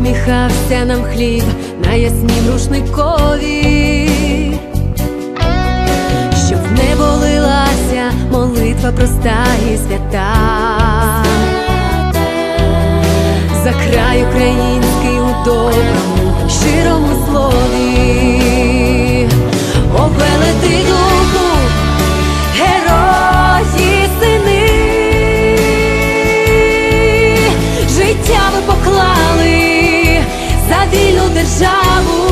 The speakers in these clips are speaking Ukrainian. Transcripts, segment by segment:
знову нам хліб на яснім рушникові, щоб не болилася молитва проста і свята, за край український у вільну державу,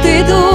Овелети дух